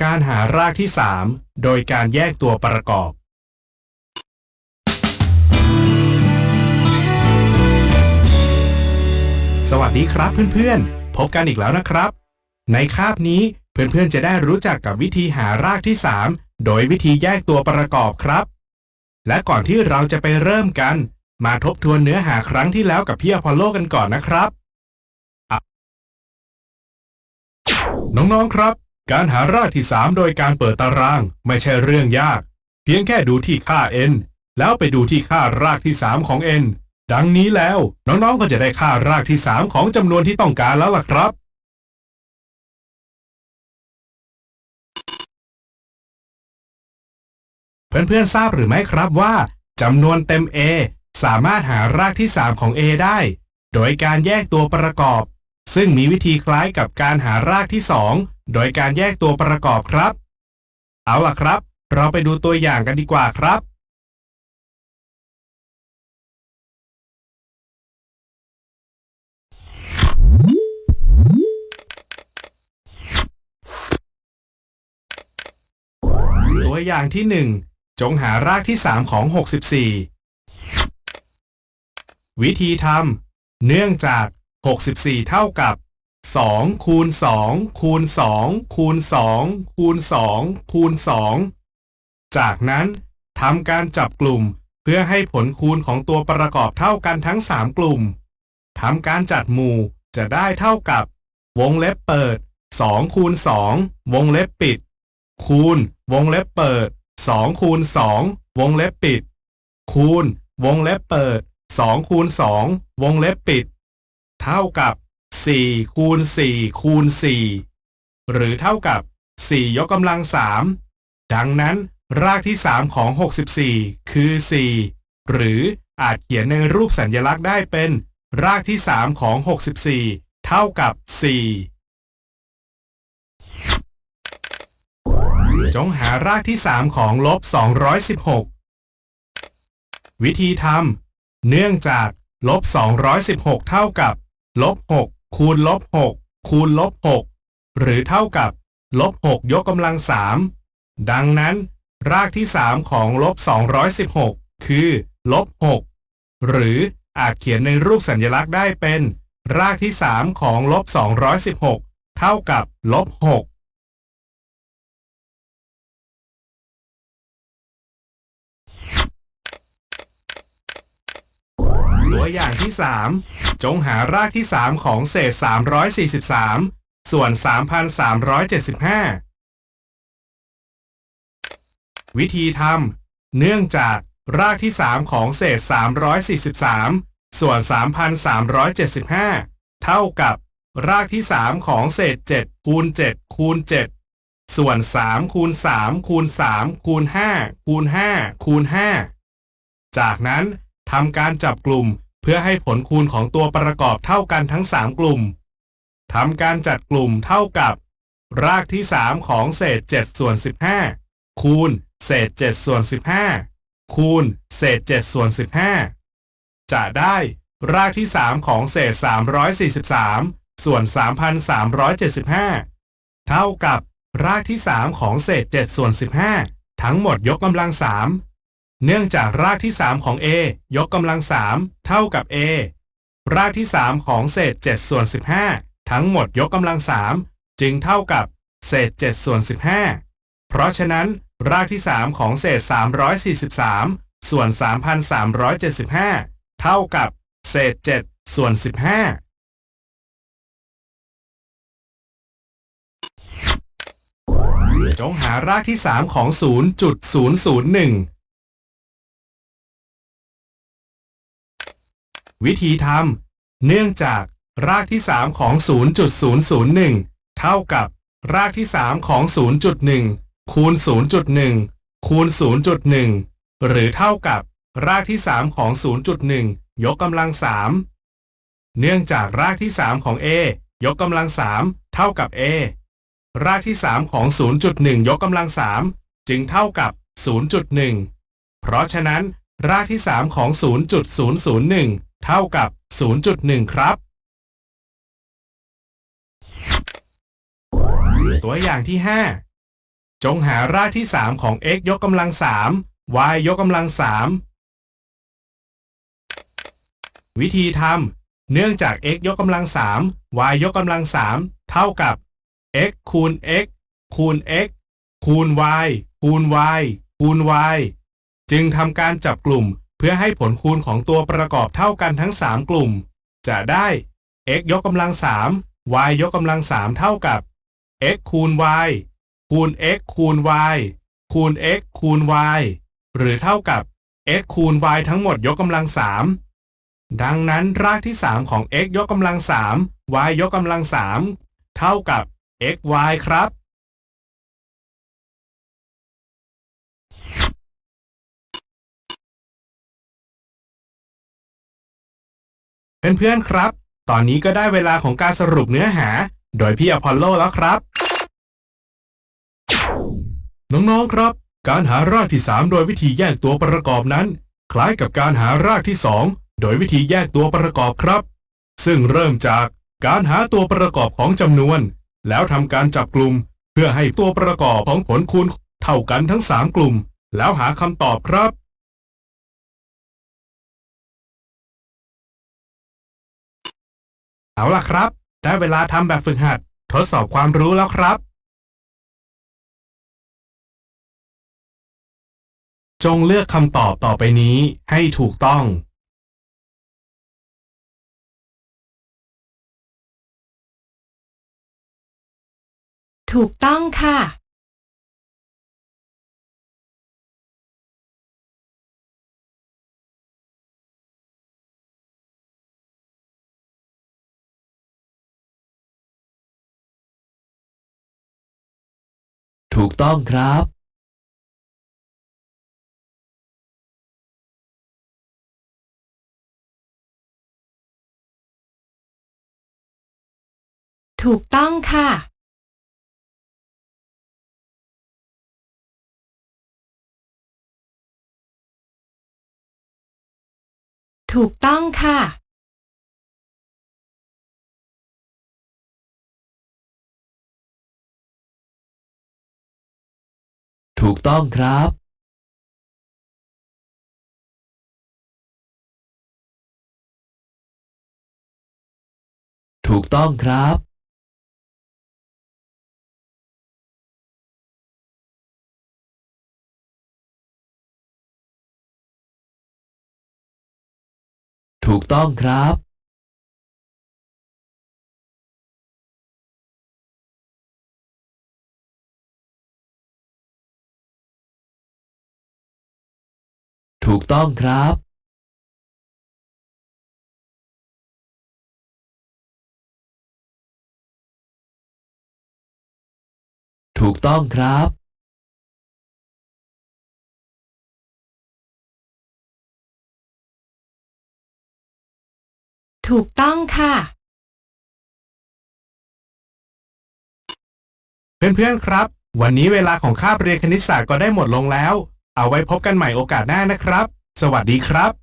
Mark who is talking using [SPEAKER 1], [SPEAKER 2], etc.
[SPEAKER 1] การหารากที่ 3 โดยการแยกตัวประกอบ สวัสดีครับเพื่อนๆ พบกันอีกแล้วนะครับ ในคาบนี้เพื่อนๆจะได้รู้จักกับวิธีหารากที่ 3 โดยวิธีแยกตัวประกอบครับ และก่อนที่เราจะไปเริ่มกัน มาทบทวนเนื้อหาครั้งที่แล้วกับพี่อพอลโลกันก่อนนะครับ น้องๆครับ การหารากที่3โดยการเปิดตารางไม่ใช่เรื่องยาก เพียงแค่ดูที่ค่า n แล้วไปดูที่ค่ารากที่3ของ n ดังนี้แล้วน้องๆก็จะได้ค่ารากที่3ของจำนวนที่ต้องการแล้วล่ะครับ เพื่อนๆทราบหรือไม่ครับว่าจำนวนเต็ม A สามารถหารากที่3ของ A ได้ โดยการแยกตัวประกอบ ซึ่งมีวิธีคล้ายกับการหารากที่2 โดยการแยกตัวประกอบครับ เอาล่ะครับ เราไปดูตัวอย่างกันดีกว่าครับ ตัวอย่างที่ 1 จงหารากที่ 3 ของ 64 วิธีทำเนื่องจาก 64 เท่ากับ 2คูณ2คูณ2คูณ2คูณ2คูณ2จากนั้นทำการจับกลุ่มเพื่อให้ผลคูณของตัวประกอบเท่ากันทั้ง 3 กลุ่มทำการจัดหมู่จะได้เท่ากับ วงเล็บเปิด2คูณ2วงเล็บปิด คูณ วงเล็บเปิด2คูณ2วงเล็บปิด คูณ วงเล็บเปิด2คูณ2วงเล็บปิด เท่ากับ 4 คูณ 4 คูณ 4 หรือเท่ากับ 4 ยกกำลัง 3 ดังนั้น รากที่ 3 ของ 64 คือ 4 หรืออาจเขียนในรูปสัญลักษณ์ได้เป็น รากที่ 3 ของ 64 เท่ากับ 4 จงหารากที่ 3 ของลบ 216 วิธีทำเนื่องจากลบ 216 เท่ากับลบ 6 คูณลบ6คูณลบ6หรือเท่ากับลบ6ยกกำลังสามดังนั้น รากที่3ของลบ216คือลบ6หรืออาจเขียนในรูปสัญลักษณ์ได้เป็น รากที่3ของลบ216เท่ากับลบ6ตั วอย่างที่ 3 จงหารากที่ 3 ของเศษ 343 ส่วน 3,375 วิธีทำเนื่องจากรากที่ 3 ของเศษ 343 ส่วน 3,375 เท่ากับรากที่ 3 ของเศษ 7 คูณ 7 คูณ 7 ส่วน 3 คูณ 3 คูณ 3 คูณ 5 คูณ 5 คูณ 5 จากนั้นทำการจับกลุ่ม เพื่อให้ผลคูณของตัวประกอบเท่ากันทั้ง 3 กลุ่มทำการจัดกลุ่มเท่ากับ รากที่ 3 ของเศษ7ส่วน15 คูณ เศษ7ส่วน15 คูณ เศษ7ส่วน15 จะได้รากที่ 3 ของเศษ 343 ส่วน 3,375 เท่ากับรากที่ 3 ของเศษ7ส่วน15 ทั้งหมดยกกำลัง3 เนื่องจากรากที่ 3 ของ a ยกกำลัง 3 เท่ากับ a รากที่ 3 ของเศษ7ส่วน15 ทั้งหมดยกกำลัง 3 จึงเท่ากับเศษ7ส่วน15 เพราะฉะนั้น รากที่ 3 ของเศษ 343 ส่วน 3,375 เท่ากับเศษ7ส่วน15จงหารากที่ 3 ของ 0.001 วิธีทำเนื่องจากรากที่ 3 ของ 0.001 เท่ากับรากที่ 3 ของ 0.1 คูณ 0.1 คูณ 0.1 หรือเท่ากับรากที่ 3 ของ 0.1 ยกกำลัง 3 เนื่องจากรากที่ 3 ของ a ยกกำลัง 3 เท่ากับ a รากที่ 3 ของ 0.1 ยกกำลัง 3 จึงเท่ากับ 0.1 เพราะฉะนั้น รากที่ 3 ของ 0.001 เท่ากับ 0.1 ครับ ตัวอย่างที่จงหารากที่ 3 ของ x ยกกำลัง 3 y ยกกำลัง 3 วิธีทำเนื่องจาก x ยกกำลัง 3 y ยกกำลัง 3 เท่ากับ x คูณ x คูณ x คูณ y คูณ y คูณ y จึงทำการจับกลุ่ม พื่อให้ผลคูณของตัวประกอบเท่ากันทั้ง 3 กลุ่ม จะได้ x ยกกำลัง 3 y ยกกำลัง 3 เท่ากับ x คูณ y คูณ x คูณ y คูณ x คูณ y หรือเท่ากับ x คูณ y ทั้งหมดยกกำลัง 3 ดังนั้นรากที่ 3 ของ x ยกกำลัง 3 y ยกกำลัง 3 เท่ากับ x y ครับ เพื่อนๆครับ ตอนนี้ก็ได้เวลาของการสรุปเนื้อหา โดยพี่อพอลโลแล้วครับ น้องๆครับ การหารากที่ 3 โดยวิธีแยกตัวประกอบนั้น คล้ายกับการหารากที่ 2 โดยวิธีแยกตัวประกอบครับ ซึ่งเริ่มจากการหาตัวประกอบของจำนวน แล้วทำการจับกลุ่ม เพื่อให้ตัวประกอบของผลคูณเท่ากันทั้ง 3 กลุ่ม แล้วหาคำตอบครับ เอาล่ะครับ ได้เวลาทำแบบฝึกหัด ทดสอบความรู้แล้วครับ จงเลือกคำตอบต่อไปนี้ให้ถูกต้อง
[SPEAKER 2] ถูกต้องค่ะ
[SPEAKER 3] กต้องครับ
[SPEAKER 2] ถูกต้องค่ะ ถูกต้องค่ะ
[SPEAKER 3] ถูกต้องครับ ถูกต้องครับ ถูกต้องครับ ต้องครับ ถูกต้องครับ
[SPEAKER 2] ถูกต้องค่ะ
[SPEAKER 1] เพื่อนๆครับ วันนี้เวลาของคาบเรียนคณิตศาสตร์ก็ได้หมดลงแล้ว เอาไว้พบกันใหม่โอกาสหน้านะครับ สวัสดีครับ